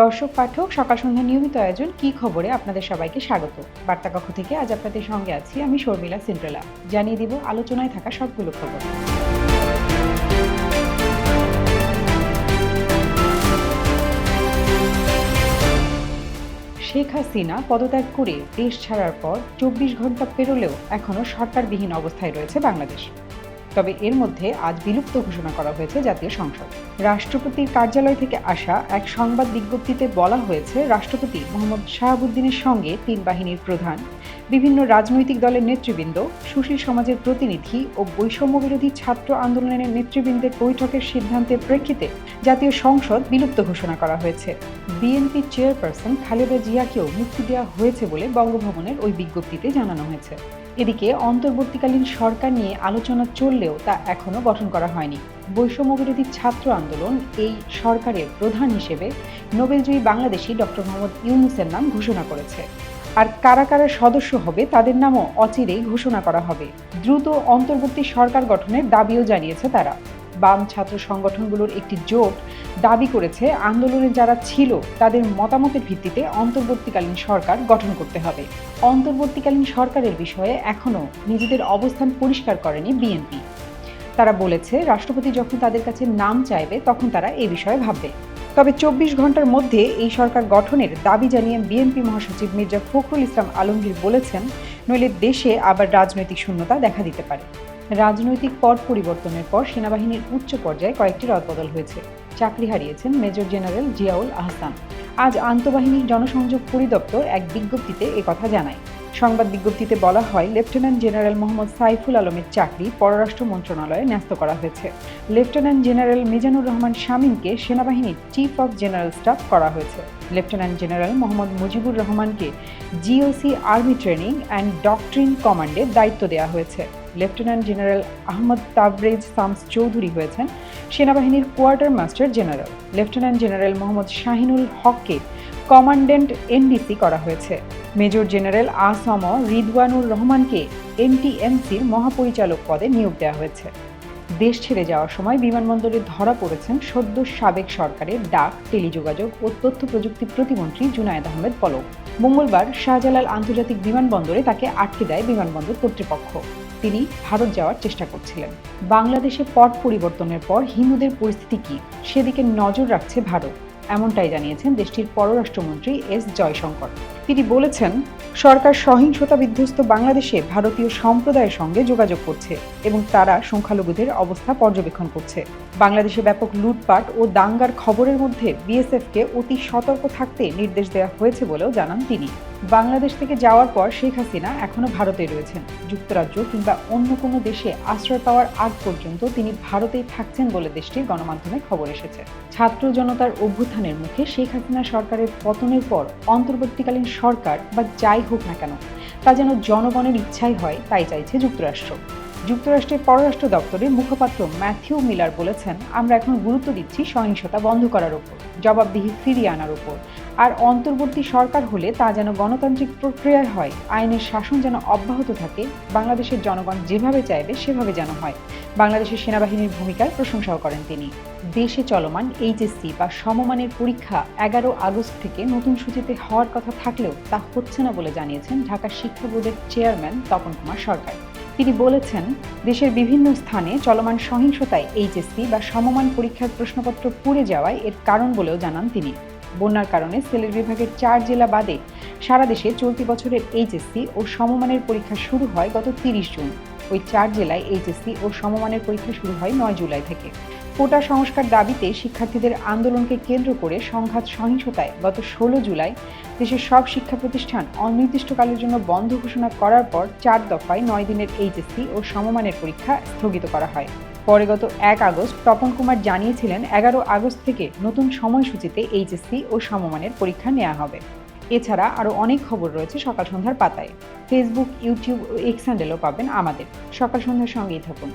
দর্শক, পাঠক, সকাল সন্ধ্যা নিয়মিত আয়োজন কি খবরে আপনাদের সবাইকে স্বাগত। বার্তা কক্ষ থেকে আজ আপনাদের সঙ্গে আছি আমি শর্মিলা সিন্ড্রেলা। জানিয়ে দিব, আলোচনায় থাকা সবগুলো খবর। শেখ হাসিনা পদত্যাগ করে দেশ ছাড়ার পর চব্বিশ ঘণ্টা পেরোলেও এখনও সরকারবিহীন অবস্থায় রয়েছে বাংলাদেশ। তবে এর মধ্যে আজ বিলুপ্ত ঘোষণা করা হয়েছে জাতীয় সংসদ। রাষ্ট্রপতির কার্যালয় থেকে আসা এক সংবাদ বিজ্ঞপ্তিতে বলা হয়েছে, রাষ্ট্রপতি মোহাম্মদ শাহাবুদ্দিনের সঙ্গে তিন বাহিনীর প্রধান, বিভিন্ন রাজনৈতিক দলের নেতৃবৃন্দ, সুশীল সমাজের প্রতিনিধি ও বৈষম্য বিরোধী ছাত্র আন্দোলনের নেতৃবৃন্দের বৈঠকের সিদ্ধান্তের প্রেক্ষিতে জাতীয় সংসদ বিলুপ্ত ঘোষণা করা হয়েছে। বিএনপি চেয়ারপারসন খালেদা জিয়াকেও মুক্তি দেওয়া হয়েছে বলে বঙ্গভবনের ওই বিজ্ঞপ্তিতে জানানো হয়েছে। এদিকে অন্তর্বর্তীকালীন সরকার নিয়ে আলোচনা চললেও তা এখনও গঠন করা হয়নি। বৈষম্য বিরোধী ছাত্র আন্দোলন এই সরকারের প্রধান হিসেবে নোবেলজয়ী বাংলাদেশি ডক্টর মোহাম্মদ ইউনুসের নাম ঘোষণা করেছে। আর কারা কারা সদস্য হবে তাদের নামও অচিরেই ঘোষণা করা হবে। দ্রুত অন্তর্বর্তী সরকার গঠনের দাবিও জানিয়েছে তারা। বাম ছাত্র সংগঠনগুলোর একটি জোট দাবি করেছে, আন্দোলনে যারা ছিল তাদের মতামতের ভিত্তিতে অন্তর্বর্তীকালীন সরকার গঠন করতে হবে। অন্তর্বর্তীকালীন সরকারের বিষয়ে এখনও নিজেদের অবস্থান পরিষ্কার করেনি বিএনপি। তারা বলেছে, রাষ্ট্রপতি যখন তাদের কাছে নাম চাইবে, তখন তারা এ বিষয়ে ভাববে। তবে চব্বিশ ঘণ্টার মধ্যে এই সরকার গঠনের দাবি জানিয়ে বিএনপি মহাসচিব মির্জা ফখরুল ইসলাম আলমগীর বলেছেন, নইলে দেশে আবার রাজনৈতিক শূন্যতা দেখা দিতে পারে। রাজনৈতিক পট পরিবর্তনের পর সেনাবাহিনীর উচ্চ পর্যায়ে কয়েকটি রদবদল হয়েছে। চাকরি হারিয়েছেন মেজর জেনারেল জিয়াউল আহসান। আজ আন্তঃবাহিনী জনসংযোগ পরিদপ্তর এক বিজ্ঞপ্তিতে কথা জানায়। সংবাদ বিজ্ঞপ্তিতে বলা হয়, লেফটেন্যান্ট জেনারেল মোহাম্মদ সাইফুল আলমের চাকরি পররাষ্ট্র মন্ত্রণালয়ে ন্যস্ত করা হয়েছে। লেফটেন্যান্ট জেনারেল মিজানুর রহমান শামীমকে সেনাবাহিনীর চিফ অফ জেনারেল স্টাফ করা হয়েছে। লেফটেন্যান্ট জেনারেল মোহাম্মদ মুজিবুর রহমানকে GOC army training and doctrine কমান্ডের দায়িত্ব দেওয়া হয়েছে। লেফটেন্যান্ট জেনারেল আহমদ তাবরেজ সামস চৌধুরী হয়েছেন সেনাবাহিনীর quarter master general. Lieutenant general Mohammad Shahinul হককে কমান্ডেন্ট এনডিসি করা হয়েছে। মেজর জেনারেল আসম রিদওয়ানুর রহমানকে এনটিএমসির মহাপরিচালক পদে নিয়োগ দেওয়া হয়েছে। দেশ ছেড়ে যাওয়ার সময় বিমানবন্দরে ধরা পড়েছেন সদ্য সাবেক সরকারের ডাক, টেলিযোগাযোগ ও তথ্য প্রযুক্তি প্রতিমন্ত্রী জুনায়েদ আহমেদ পলক। মঙ্গলবার শাহজালাল আন্তর্জাতিক বিমানবন্দরে তাকে আটকে দেয় বিমানবন্দর কর্তৃপক্ষ। তিনি ভারত যাওয়ার চেষ্টা করছিলেন। বাংলাদেশে পট পরিবর্তনের পর হিন্দুদের পরিস্থিতি কি, সেদিকে নজর রাখছে ভারত, এমনটাই জানিয়েছেন দেশটির পররাষ্ট্রমন্ত্রী এস জয়শঙ্কর। তিনি বলেছেন, সরকার সহিংসতা বিধ্বস্ত বাংলাদেশে ভারতীয় সম্প্রদায়ের সঙ্গে যোগাযোগ করছে এবং তারা সংখ্যালঘুদের অবস্থা পর্যবেক্ষণ করছে। বাংলাদেশে ব্যাপক লুটপাট ও দাঙ্গার খবরের মধ্যে বিএসএফকে অতি সতর্ক থাকতে নির্দেশ দেওয়া হয়েছে বলেও জানান তিনি। বাংলাদেশ থেকে যাওয়ার পর শেখ হাসিনা এখনও ভারতে রয়েছেন। যুক্তরাজ্য কিংবা অন্য কোনো দেশে আশ্রয় পাওয়ার আগ পর্যন্ত তিনি ভারতেই থাকছেন বলে দেশটির গণমাধ্যমে খবর এসেছে। ছাত্র জনতার অভ্যুত্থানের মুখে শেখ হাসিনা সরকারের পতনের পর অন্তর্বর্তীকালীন সরকার বা যাই হোক না কেন, তা যেন জনগণের ইচ্ছাই হয়, তাই চাইছে যুক্তরাষ্ট্র। যুক্তরাষ্ট্রের পররাষ্ট্র দপ্তরের মুখপাত্র ম্যাথিউ মিলার বলেছেন, আমরা এখন গুরুত্ব দিচ্ছি সহিংসতা বন্ধ করার উপর জবাবদিহি ফিরিয়ে আনার উপর আর অন্তর্বর্তী সরকার হলে তা যেন গণতান্ত্রিক প্রক্রিয়ায় হয়, আইনের শাসন যেন অব্যাহত থাকে, বাংলাদেশের জনগণ যেভাবে চাইবে সেভাবে যেন হয়। বাংলাদেশের সেনাবাহিনীর ভূমিকার প্রশংসাও করেন তিনি। দেশে চলমান এইচএসসি বা সমমানের পরীক্ষা এগারো আগস্ট থেকে নতুন সূচিতে হওয়ার কথা থাকলেও তা হচ্ছে না বলে জানিয়েছেন ঢাকা শিক্ষা বোর্ডের চেয়ারম্যান তপন কুমার সরকার। তিনি বলেছেন, দেশের বিভিন্ন স্থানে চলমান সহিংসতায় এইচএসসি বা সমমান পরীক্ষার প্রশ্নপত্র পুড়ে যাওয়ায় এর কারণ বলেও জানান তিনি। বন্যার কারণে সেলের বিভাগের চার জেলা বাদে সারা দেশে চলতি বছরের এইচএসসি ও সমমানের পরীক্ষা শুরু হয় গত তিরিশ জুন। ওই চার জেলায় এইচএসসি ও সমমানের পরীক্ষা শুরু হয় নয় জুলাই থেকে। কোটা সংস্কার দাবিতে শিক্ষার্থীদের আন্দোলনকে কেন্দ্র করে সংঘাত সহিংসতায় গত ষোলো জুলাই দেশের সব শিক্ষা প্রতিষ্ঠান অনির্দিষ্টকালের জন্য বন্ধ ঘোষণা করার পর চার দফায় নয় দিনের এইচএসসি ও সমমানের পরীক্ষা স্থগিত করা হয়। পরে গত এক আগস্ট তপন কুমার জানিয়েছিলেন, এগারো আগস্ট থেকে নতুন সময়সূচিতে এইচএসসি ও সমমানের পরীক্ষা নেওয়া হবে। এছাড়া আরও অনেক খবর রয়েছে সকাল সন্ধ্যার পাতায়। ফেসবুক, ইউটিউব ও এক্স হ্যান্ডেলও পাবেন আমাদের। সকাল সন্ধ্যার সঙ্গেই থাকুন।